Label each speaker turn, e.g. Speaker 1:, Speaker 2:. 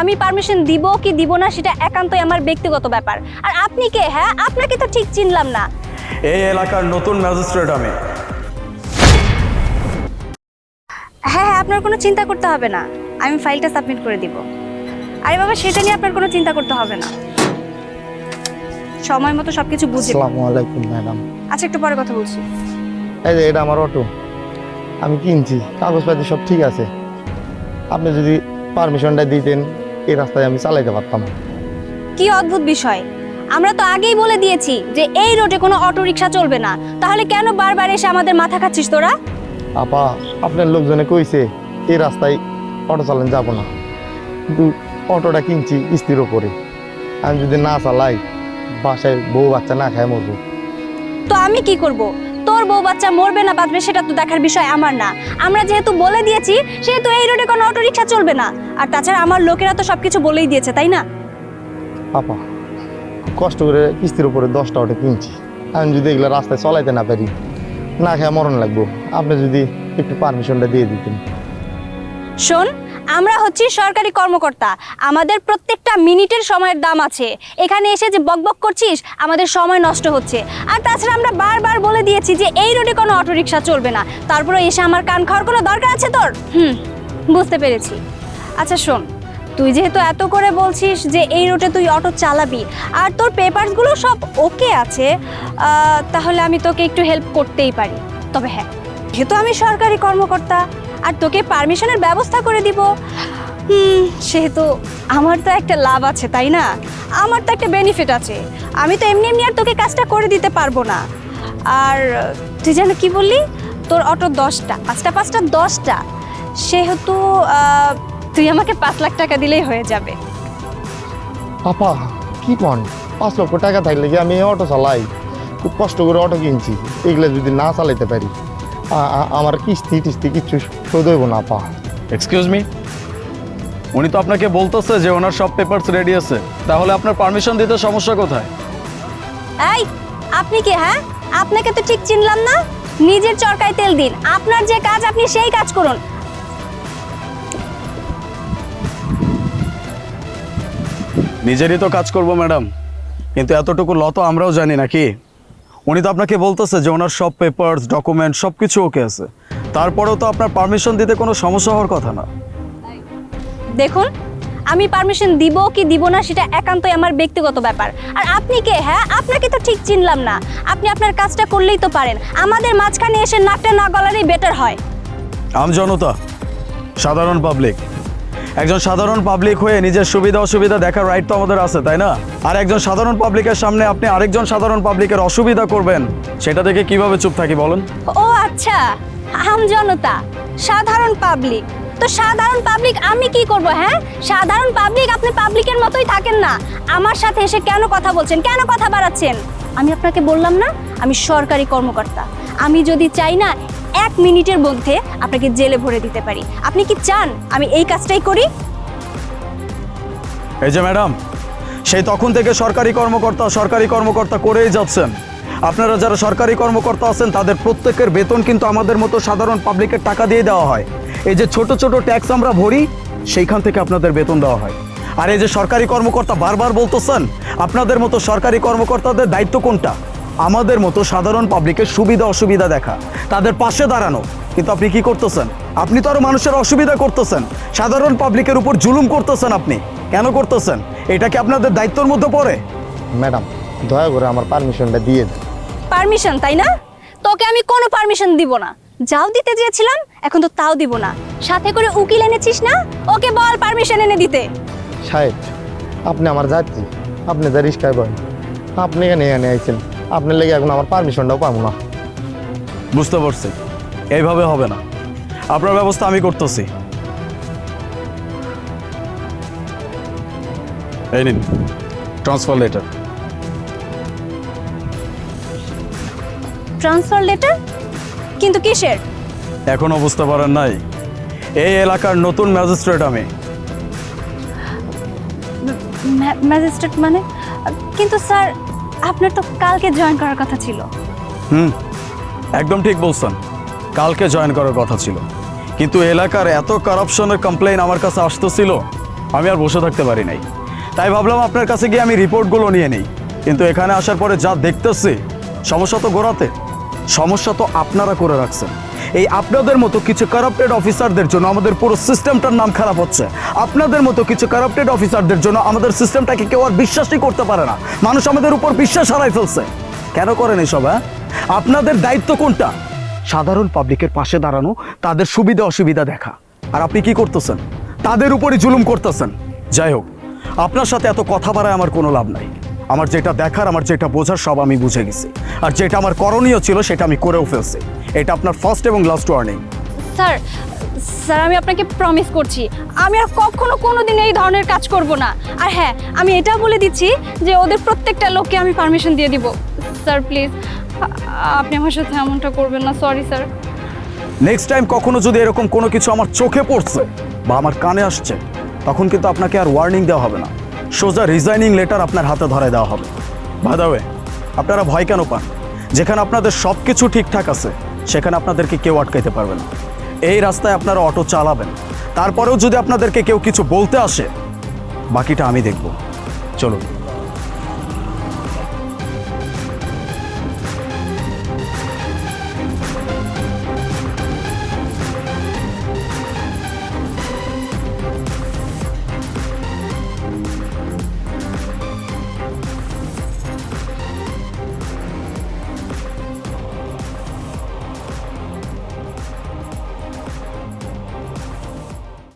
Speaker 1: আমি পারমিশন দিব কি দিব না সেটা একান্তই আমার ব্যক্তিগত ব্যাপার। আর আপনি কে হ্যাঁ? আপনাকে তো ঠিক চিনলাম না।
Speaker 2: এই এলাকার নতুন ম্যাজিস্ট্রেট আমি।
Speaker 1: হ্যাঁ হ্যাঁ আপনার কোনো চিন্তা করতে হবে না। আমি ফাইলটা সাবমিট করে দিব। আরে বাবা সেটা নিয়ে আপনার কোনো চিন্তা করতে হবে না। সময় মতো সবকিছু বুঝে
Speaker 3: আসসালামু আলাইকুম ম্যাডাম।
Speaker 1: আচ্ছা একটু পরে কথা বলছি।
Speaker 3: এই যে এটা আমার অটো। আমি কিনছি। কাগজপাতি সব ঠিক আছে। আপনি যদি পারমিশনটা দিতেন এই রাস্তায় আমি চালাইতে পারতাম।
Speaker 1: কি অদ্ভুত বিষয়। আমরা তো আগেই বলে দিয়েছি যে এই রোডে কোনো অটো রিক্সা চলবে না। তাহলে কেন বারবার এসে আমাদের মাথা খাচ্ছিস তোরা?
Speaker 3: আপা আপনার লোকজনে কইছে এই রাস্তায় অটো চালান যাব না। কিন্তু অটোটা কিনছি কিস্তির ওপরে। আমি যদি না চালাই বাসায় বউ বাচ্চা না খায় মরবো।
Speaker 1: তো আমি কি করব? তোর বউ বাচ্চা মরবে না বাঁচবে সেটা তো দেখার বিষয় আমার না। আমরা যেহেতু বলে দিয়েছি সেহেতু এই রোডে কোনো অটো রিক্সা চলবে না। আর তাছাড়া আমার লোকেরা তো সবকিছু বলেই দিয়েছে তাই না?
Speaker 3: আপা কষ্ট করে কিস্তির উপরে দশটা অটো কিনছি। আমি যদি এগুলো রাস্তায় চলাইতে না পারি না খেয়ে মরণ লাগবো। আপনি যদি একটু পারমিশনটা দিয়ে দিতেন।
Speaker 1: শোন আমরা হচ্ছি সরকারি কর্মকর্তা। আমাদের প্রত্যেকটা মিনিটের সময়ের দাম আছে। এখানে এসে যে বকবক করছিস, আমাদের সময় নষ্ট হচ্ছে। আর তাছাড়া আমরা বারবার বলে দিয়েছি যে এই রোডে কোনো অটোরিকশা চলবে না। তারপরে এসে আমার কান খাওয়ার কোনো দরকার আছে তোর? হুম, বুঝতে পেরেছি। আচ্ছা শোন, তুই যেহেতু এত করে বলছিস যে এই রোডে তুই অটো চালাবি, আর তোর পেপারসগুলো সব ওকে আছে তাহলে আমি তোকে একটু হেল্প করতেই পারি। তবে হ্যাঁ যেহেতু আমি সরকারি কর্মকর্তা আর তোকে পারমিশনের ব্যবস্থা করে দিব। সেহেতু আমার তো একটা লাভ আছে, তাই না? আমার তো একটা বেনিফিট আছে। আমি তো এমনি এমনি আর তোকে কাজটা করে দিতে পারব না। আর তুই যেন কি বললি? তোর অটো দশটা, পাঁচটা পাঁচটা, দশটা। সেহেতু তুই আমাকে পাঁচ লাখ টাকা দিলেই হয়ে যাবে।
Speaker 3: পাপা কি কন? পাঁচ লক্ষ টাকা থাকলে কি আমি অটো চালাই? খুব কষ্ট করে অটো কিনছি। এগুলো যদি না চালাইতে পারি। আমার কিস্তি টিস্তি কিচ্ছু শোধ হইব না পা
Speaker 2: এক্সকিউজ মি উনি তো আপনাকে বলতেছে যে ওনার সব পেপারস রেডি আছে। তাহলে আপনার পারমিশন দিতে সমস্যা কোথায়?
Speaker 1: এই আপনি কি হ্যাঁ? আপনাকে তো ঠিক চিনলাম না। নিজের চরকায় তেল দিন। আপনার যে কাজ আপনি সেই কাজ করুন।
Speaker 2: নিজেরই তো কাজ করব ম্যাডাম। কিন্তু এতটুকু লত আমরাও জানি নাকি? উনি তো আপনাকে বলতেছে যে ওনার সব পেপারস ডকুমেন্ট সব কিছু ওকে আছে। তারপরেও তো আপনার পারমিশন দিতে কোনো সমস্যা হওয়ার কথা না।
Speaker 1: দেখুন আমি পারমিশন দিব কি দিব না সেটা একান্তই আমার ব্যক্তিগত ব্যাপার। আর আপনি কে হ্যাঁ? আপনাকে তো ঠিক চিনলাম না। আপনি আপনার কাজটা করলেই তো পারেন। আমাদের মাঝখানে এসে নাকটা না গলারই বেটার হয়।
Speaker 2: আম জনতা সাধারণ পাবলিক একজন সাধারণ পাবলিক হয়ে নিজের সুবিধা অসুবিধা দেখার রাইট তো আমাদের আছে, তাই না? আর একজন সাধারণ পাবলিকের সামনে আপনি আরেকজন সাধারণ পাবলিকের অসুবিধা করবেন, সেটা দেখে কীভাবে চুপ থাকি বলেন?
Speaker 1: ও আচ্ছা আম জনতা, সাধারণ পাবলিক তো সাধারণ পাবলিক আমি কি করব হ্যাঁ? সাধারণ পাবলিক আপনি পাবলিকের মতোই থাকেন না। আমার সাথে এসে কেন কথা বলছেন? কেন কথা বাড়াচ্ছেন? আমি আপনাকে বললাম না, আমি সরকারি কর্মকর্তা। আমি যদি চাই না এক মিনিটের মধ্যে আপনাকে জেলে ভরে দিতে পারি। আপনি কি চান আমি এই কাজটাই করি?
Speaker 2: এই যে ম্যাডাম, সেই তখন থেকে সরকারি কর্মকর্তা সরকারি কর্মকর্তা করেই যাচ্ছেন। আপনারা যারা সরকারি কর্মকর্তা আছেন, তাদের প্রত্যেকের বেতন কিন্তু আমাদের মতো সাধারণ পাবলিকের টাকা দিয়ে দেওয়া হয়। এই যে ছোট ছোট ট্যাক্স আমরা ভরি, সেইখান থেকে আপনাদের বেতন দেওয়া হয়। আর এই যে সরকারি কর্মকর্তা বারবার বলতেছেন, আপনাদের মতো সরকারি কর্মকর্তাদের দায়িত্ব কোনটা? আমাদের মতো সাধারণ পাবলিকের সুবিধা অসুবিধা দেখা। তাদের পাশে দাঁড়ানো। কিন্তু আপনি কি করতেছেন? আপনি তো আরও মানুষের অসুবিধা করতেছেন। সাধারণ পাবলিকের উপর জুলুম করতেছেন আপনি। কেন করতেছেন? এটা কি আপনাদের দায়িত্বের মধ্যে পড়ে?
Speaker 3: ম্যাডাম দয়া করে আমার পারমিশনটা দিয়ে দেন।
Speaker 1: পারমিশন তাই না? তোকে আমি কোনো পারমিশন দিব না। যাও দিতে চেয়েছিলাম এখন তো তাও দিব না। সাথে করে উকিল এনেছিস না? ওকে বল পারমিশন এনে দিতে।
Speaker 3: সাহেব আপনি আমার যাত্রী। আপনি যা রিস্কায় বলেন। আপনি এখানে এখানে আইছেন। আপনার লেগে এখন আমার পারমিশনটাও পাবো না।
Speaker 2: বুঝতে পারছি। এইভাবে হবে না। আপনার ব্যবস্থা আমি করতেছি। এই নিন ট্রান্সফার লেটার
Speaker 1: ট্রান্সফার লেটার কিন্তু কিসের?
Speaker 2: এখনও বুঝতে পারেন নাই। এই এলাকার নতুন ম্যাজিস্ট্রেট আমি।
Speaker 1: ম্যাজিস্ট্রেট মানে? কিন্তু স্যার আপনার তো কালকে জয়েন করার কথা ছিল।
Speaker 2: হুম, একদম ঠিক বলছেন। কালকে জয়েন করার কথা ছিল। কিন্তু এলাকার এত কারাপশনের কমপ্লেইন আমার কাছে আসতেছিল, আমি আর বসে থাকতে পারি নাই। তাই ভাবলাম আপনার কাছে গিয়ে আমি রিপোর্টগুলো নিয়ে নিই। কিন্তু এখানে আসার পরে যা দেখতেছি, সমস্যা তো গোড়াতে। সমস্যা তো আপনারা করে রাখছেন। এই আপনাদের মতো কিছু কারাপ্টেড অফিসারদের জন্য আমাদের পুরো সিস্টেমটার নাম খারাপ হচ্ছে। আপনাদের মতো কিছু কারাপ্টেড অফিসারদের জন্য আমাদের সিস্টেমটাকে কেউ আর বিশ্বাসই করতে পারে না। মানুষ আমাদের উপর বিশ্বাস হারাই ফেলছে। কেন করেন এসব হ্যাঁ? আপনাদের দায়িত্ব কোনটা? সাধারণ পাবলিকের পাশে দাঁড়ানো, তাদের সুবিধা অসুবিধা দেখা। আর আপনি কি করতেছেন? তাদের উপরই জুলুম করতেছেন। যাই হোক, আপনার সাথে এত কথা বাড়ায় আমার কোনো লাভ নাই। আমার যেটা দেখার আমার যেটা বোঝার সব আমি বুঝে গেছি। আর যেটা আমার করণীয় ছিল সেটা আমি করেও ফেলছি। এটা আপনার ফার্স্ট এবং লাস্ট ওয়ার্নিং
Speaker 1: স্যার স্যার আমি আপনাকে প্রমিস করছি আমি আর কখনো কোনো দিন এই ধরনের কাজ করব না। আর হ্যাঁ আমি এটা বলে দিচ্ছি যে ওদের প্রত্যেকটা লোককে আমি পারমিশন দিয়ে দিব। স্যার প্লিজ আপনি আমার সাথে এমনটা করবেন না সরি স্যার।
Speaker 2: নেক্সট টাইম কখনো যদি এরকম কোনো কিছু আমার চোখে পড়ছে বা আমার কানে আসছে তখন কিন্তু আপনাকে আর ওয়ার্নিং দেওয়া হবে না। সোজা রিজাইনিং লেটার আপনার হাতে ধরে দেওয়া হবে। ভাদাওয়ে আপনারা ভয় কেন পান? যেখানে আপনাদের সব কিছু ঠিকঠাক আছে, সেখানে আপনাদেরকে কেউ আটকাইতে পারবে না। এই রাস্তায় আপনারা অটো চালাবেন। তারপরেও যদি আপনাদেরকে কেউ কিছু বলতে আসে, বাকিটা আমি দেখব। চলুন।